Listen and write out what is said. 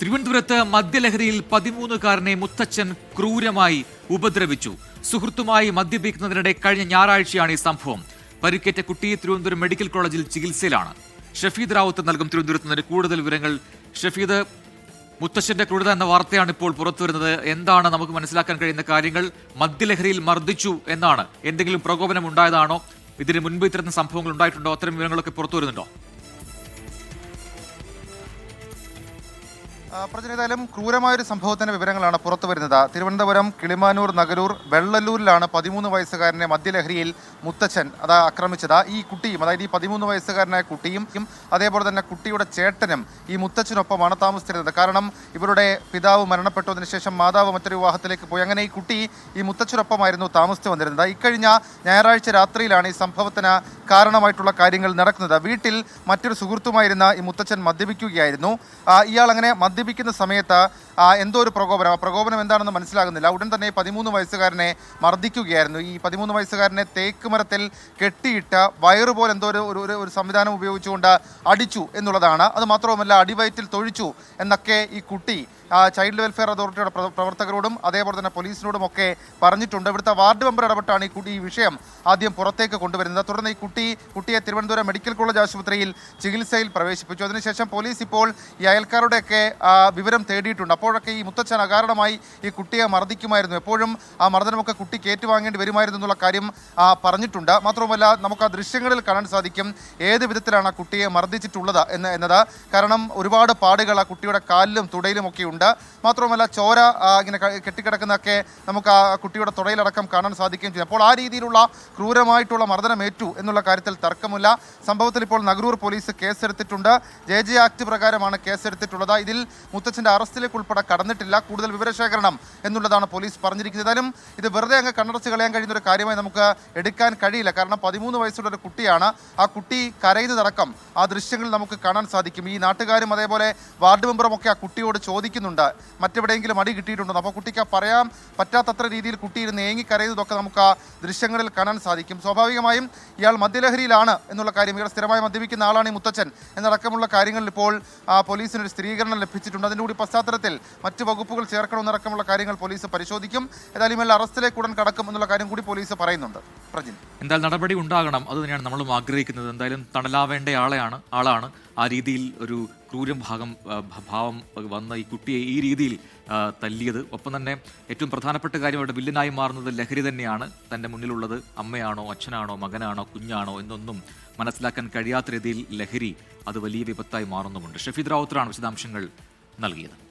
തിരുവനന്തപുരത്ത് മദ്യലഹരിയിൽ പതിമൂന്നുകാരനെ മുത്തച്ഛൻ ക്രൂരമായി ഉപദ്രവിച്ചു. സുഹൃത്തുമായി മദ്യപിക്കുന്നതിനിടെ കഴിഞ്ഞ ഞായറാഴ്ചയാണ് ഈ സംഭവം. പരിക്കേറ്റ കുട്ടി തിരുവനന്തപുരം മെഡിക്കൽ കോളേജിൽ ചികിത്സയിലാണ്. ഷഫീദ് റാവുത്ത് നൽകും തിരുവനന്തപുരത്ത് നിന്ന് കൂടുതൽ വിവരങ്ങൾ. ഷഫീദ് മുത്തശ്ശന്റെ ക്രൂരത എന്ന വാർത്തയാണ് ഇപ്പോൾ പുറത്തുവരുന്നത് എന്താണ് നമുക്ക് മനസ്സിലാക്കാൻ കഴിയുന്ന കാര്യങ്ങൾ? മദ്യലഹരിയിൽ മർദ്ദിച്ചു എന്നാണ്. എന്തെങ്കിലും പ്രകോപനം ഉണ്ടായതാണോ? ഇതിന് മുൻപ് ഇത്തരം സംഭവങ്ങൾ ഉണ്ടായിട്ടുണ്ടോ? അത്തരം വിവരങ്ങളൊക്കെ പുറത്തു വരുന്നുണ്ടോ? ആ, പ്രജന ഏതായാലും ക്രൂരമായൊരു സംഭവത്തിന്റെ വിവരങ്ങളാണ് പുറത്തു വരുന്നത്. തിരുവനന്തപുരം കിളിമാനൂർ നഗരൂർ വെള്ളല്ലൂരിലാണ് പതിമൂന്ന് വയസ്സുകാരനെ മദ്യലഹരിയിൽ മുത്തച്ഛൻ അത് ആക്രമിച്ചത്. ഈ കുട്ടിയും അതായത് ഈ പതിമൂന്ന് വയസ്സുകാരനായ കുട്ടിയും അതേപോലെ തന്നെ കുട്ടിയുടെ ചേട്ടനും ഈ മുത്തച്ഛനൊപ്പമാണ് താമസിച്ചിരുന്നത്. കാരണം ഇവരുടെ പിതാവ് മരണപ്പെട്ടതിന് ശേഷം മാതാവ് മറ്റൊരു വിവാഹത്തിലേക്ക് പോയി. അങ്ങനെ ഈ കുട്ടി ഈ മുത്തച്ഛനൊപ്പമായിരുന്നു താമസിച്ചു വന്നിരുന്നത്. ഇക്കഴിഞ്ഞ ഞായറാഴ്ച രാത്രിയിലാണ് ഈ സംഭവത്തിന് കാരണമായിട്ടുള്ള കാര്യങ്ങൾ നടക്കുന്നത്. വീട്ടിൽ മറ്റൊരു സുഹൃത്തുമായിരുന്ന ഈ മുത്തച്ഛൻ മദ്യപിക്കുകയായിരുന്നു. ഇയാൾ അങ്ങനെ മദ്യപിക്കുന്ന സമയത്ത് എന്തോ ഒരു പ്രകോപനം. ആ പ്രകോപനം എന്താണെന്ന് മനസ്സിലാകുന്നില്ല. ഉടൻ തന്നെ പതിമൂന്ന് വയസ്സുകാരനെ മർദ്ദിക്കുകയായിരുന്നു. ഈ പതിമൂന്ന് വയസ്സുകാരനെ തേക്ക് മരത്തിൽ കെട്ടിയിട്ട് വയറുപോലെ എന്തോ ഒരു ഒരു- ഒരു സംവിധാനം ഉപയോഗിച്ചുകൊണ്ട് അടിച്ചു എന്നുള്ളതാണ്. അത് മാത്രവുമല്ല അടിവയറ്റിൽ തൊഴിച്ചു എന്നൊക്കെ ഈ കുട്ടി ചൈൽഡ് വെൽഫെയർ അതോറിറ്റിയുടെ പ്രവർത്തകരോടും അതേപോലെ തന്നെ പോലീസിനോടും ഒക്കെ പറഞ്ഞിട്ടുണ്ട്. ഇവിടുത്തെ വാർഡ് മെമ്പർ ഇടപെട്ടാണ് ഈ കുട്ടി ഈ വിഷയം ആദ്യം പുറത്തേക്ക് കൊണ്ടുവരുന്നത്. തുടർന്ന് ഈ കുട്ടി കുട്ടിയെ തിരുവനന്തപുരം മെഡിക്കൽ കോളേജ് ആശുപത്രിയിൽ ചികിത്സയിൽ പ്രവേശിപ്പിച്ചു. അതിനുശേഷം പോലീസ് ഇപ്പോൾ ഈ അയൽക്കാരുടെയൊക്കെ വിവരം തേടിയിട്ടുണ്ട്. അപ്പോഴൊക്കെ ഈ മുത്തച്ഛൻ അകാരണമായി ഈ കുട്ടിയെ മർദ്ദിക്കുമായിരുന്നു. എപ്പോഴും ആ മർദ്ദനമൊക്കെ കുട്ടിക്ക് ഏറ്റുവാങ്ങേണ്ടി വരുമായിരുന്നു എന്നുള്ള കാര്യം പറഞ്ഞിട്ടുണ്ട്. മാത്രവുമല്ല നമുക്ക് ആ ദൃശ്യങ്ങളിൽ കാണാൻ സാധിക്കും ഏത് വിധത്തിലാണ് ആ കുട്ടിയെ മർദ്ദിച്ചിട്ടുള്ളത് എന്ന് എന്നത്. കാരണം ഒരുപാട് പാടുകൾ ആ കുട്ടിയുടെ കാലിലും തുടയിലും ഒക്കെ ഉണ്ട്. മാത്രവുമല്ല ചോര ഇങ്ങനെ കെട്ടിക്കിടക്കുന്നതൊക്കെ നമുക്ക് ആ കുട്ടിയുടെ തുടയിലടക്കം കാണാൻ സാധിക്കുകയും ചെയ്യും. അപ്പോൾ ആ രീതിയിലുള്ള ക്രൂരമായിട്ടുള്ള മർദ്ദനമേറ്റു എന്നുള്ള കാര്യത്തിൽ തർക്കമില്ല. സംഭവത്തിൽ ഇപ്പോൾ നഗരൂർ പോലീസ് കേസെടുത്തിട്ടുണ്ട്. ജെ ജെ ആക്ട് പ്രകാരമാണ് കേസെടുത്തിട്ടുള്ളത്. ഇതിൽ മുത്തച്ഛന്റെ അറസ്റ്റിലേക്ക് ഉൾപ്പെടെ കടന്നിട്ടില്ല. കൂടുതൽ വിവരശേഖരണം എന്നുള്ളതാണ് പോലീസ് പറഞ്ഞിരിക്കുന്നത്. ഇത് വെറുതെ അങ്ങ് കണ്ണടച്ച് കളയാൻ കഴിയുന്ന ഒരു കാര്യമായി നമുക്ക് എടുക്കാൻ കഴിയില്ല. കാരണം പതിമൂന്ന് വയസ്സുള്ള ഒരു കുട്ടിയാണ്. ആ കുട്ടി കരയുന്നതടക്കം ആ ദൃശ്യങ്ങൾ നമുക്ക് കാണാൻ സാധിക്കും. ഈ നാട്ടുകാരും അതേപോലെ വാർഡ് മെമ്പറും ഒക്കെ ആ കുട്ടിയോട് ചോദിക്കുന്നുണ്ട്. മറ്റെവിടെയെങ്കിലും അടി കിട്ടിയിട്ടുണ്ടോ അപ്പോൾ കുട്ടിക്ക് പറയാൻ പറ്റാത്തത്ര രീതിയിൽ കുട്ടി ഇരുന്ന് ഏങ്ങി കരയുന്നതൊക്കെ നമുക്ക് ആ ദൃശ്യങ്ങളിൽ കാണാൻ സാധിക്കും. സ്വാഭാവികമായും ഇയാൾ മദ്യലഹരിയിലാണ് എന്നുള്ള കാര്യം ഇയാൾ സ്ഥിരമായി മദ്യപിക്കുന്ന ആളാണ് ഈ മുത്തച്ഛൻ. എന്നടക്കമുള്ള കാര്യങ്ങളിൽ ഇപ്പോൾ ആ, പോലീസിന് ഒരു സ്ഥിരീകരണം ലഭിച്ചിട്ടുണ്ട്. അതിന്റെ കൂടി പശ്ചാത്തലത്തിൽ മറ്റ് വകുപ്പുകൾ ചേർക്കണമെന്നടക്കമുള്ള കാര്യങ്ങൾ പോലീസ് പരിശോധിക്കും. ഏതായാലും ഇയാൾ അറസ്റ്റിലേക്ക് ഉടൻ കടക്കും എന്നുള്ള കാര്യം കൂടി പോലീസ് പറയുന്നുണ്ട്. പ്രജിൻ. എന്തായാലും നടപടി ഉണ്ടാകണം. അത് തന്നെയാണ് നമ്മളും ആഗ്രഹിക്കുന്നത്. എന്തായാലും തണലാവേണ്ട ആളെയാണ് ആളാണ്. ആ രീതിയിൽ ഒരു ക്രൂരം ഭാഗം ഭാവം വന്ന ഈ കുട്ടിയെ ഈ രീതിയിൽ തല്ലിയത്. ഒപ്പം തന്നെ ഏറ്റവും പ്രധാനപ്പെട്ട കാര്യം അവിടെ വില്ലനായി മാറുന്നത് ലഹരി തന്നെയാണ്. തന്റെ മുന്നിലുള്ളത് അമ്മയാണോ അച്ഛനാണോ മകനാണോ കുഞ്ഞാണോ എന്നൊന്നും മനസ്സിലാക്കാൻ കഴിയാത്ത രീതിയിൽ ലഹരി അത് വലിയ വിപത്തായി മാറുന്നുമുണ്ട്. ഷഫീദ് റാവുത്തറാണ് വിശദാംശങ്ങൾ നൽകിയത്.